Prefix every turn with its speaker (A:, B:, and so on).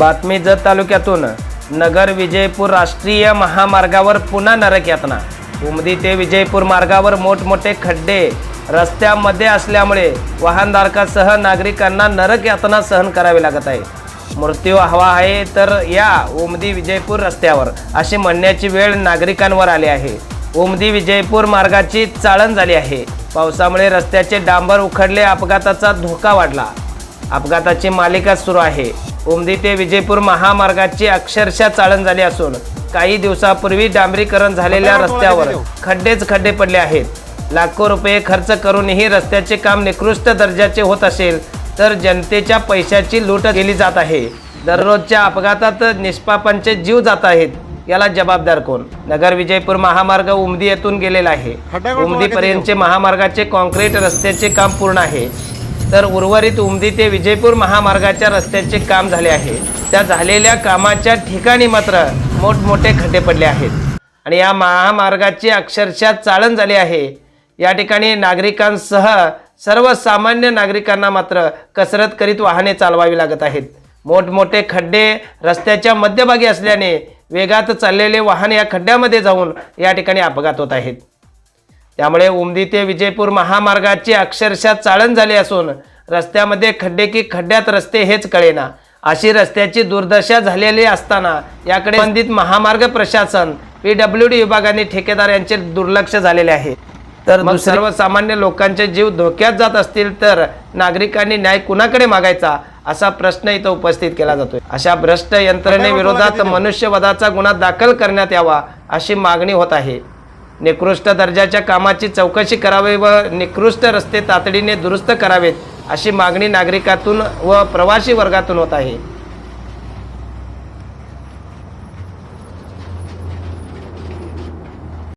A: बातमी जत तालुक्यातून नगर विजयपूर राष्ट्रीय महामार्गावर पुन्हा नरक यातना. उमदी ते विजयपूर मार्गावर मोठमोठे खड्डे रस्त्यामध्ये असल्यामुळे वाहनधारकासह नागरिकांना नरक यातना सहन करावी लागत आहे. मृत्यू हवा आहे तर या उमदी विजयपूर रस्त्यावर अशी म्हणण्याची वेळ नागरिकांवर आली आहे. उमदी विजयपूर मार्गाची चाळण झाली आहे. पावसामुळे रस्त्याचे डांबर उखडले अपघाताचा धोका वाढला. अपघाताची मालिका सुरू आहे. उमदी ते विजयपूर महामार्गाची अक्षरशः चाळण झाली असून काही दिवसापूर्वी डांबरीकरण झालेल्या रस्त्यावर खड्डेच खड्डे पडले आहेत. लाखो रुपये खर्च करूनही रस्त्याचे काम निकृष्ट दर्जाचे होत असेल तर जनतेच्या पैशाची लूट केली जात आहे. दररोजच्या अपघातात निष्पापांचे जीव जात आहेत. याला जबाबदार कोण? नगर विजयपूर महामार्ग उमदी येथून गेलेला आहे. उमदी पर्यंतचे महामार्गाचे कॉन्क्रीट रस्त्याचे काम पूर्ण आहे. तर उर्वरित उमदी ते विजयपूर महामार्गाच्या रस्त्याचे काम झाले आहे. त्या झालेल्या कामाच्या ठिकाणी मात्र मोठमोठे खड्डे पडले आहेत. आणि या महामार्गाची अक्षरशः चाळण झाली आहे. या ठिकाणी नागरिकांसह सर्वसामान्य नागरिकांना मात्र कसरत करीत वाहने चालवावी लागत आहेत. मोठमोठे खड्डे रस्त्याच्या मध्यभागी असल्याने वेगात चाललेले वाहन या खड्ड्यामध्ये जाऊन या ठिकाणी अपघात होत आहेत. त्यामुळे उमदी ते विजयपूर महामार्गाची अक्षरशः चाळण झाली असून रस्त्यामध्ये खड्डे की खड्ड्यात रस्ते हेच कळेना. अशी रस्त्याची दुर्दशा झालेली असताना याकडे संबंधित महामार्ग प्रशासन पी डब्ल्यू डी विभागाने ठेकेदार यांचे दुर्लक्ष झालेले आहे. तर मग सर्वसामान्य लोकांचे जीव धोक्यात जात असतील तर नागरिकांनी न्याय कुणाकडे मागायचा असा प्रश्न इथं उपस्थित केला जातोय. अशा भ्रष्ट यंत्रणेविरोधात मनुष्यवधाचा गुन्हा दाखल करण्यात यावा अशी मागणी होत आहे. निकृष्ट दर्जाच्या कामाची चौकशी करावी व निकृष्ट रस्ते तातडीने दुरुस्त करावेत अशी मागणी नागरिकातून व प्रवासी वर्गातून होत आहे.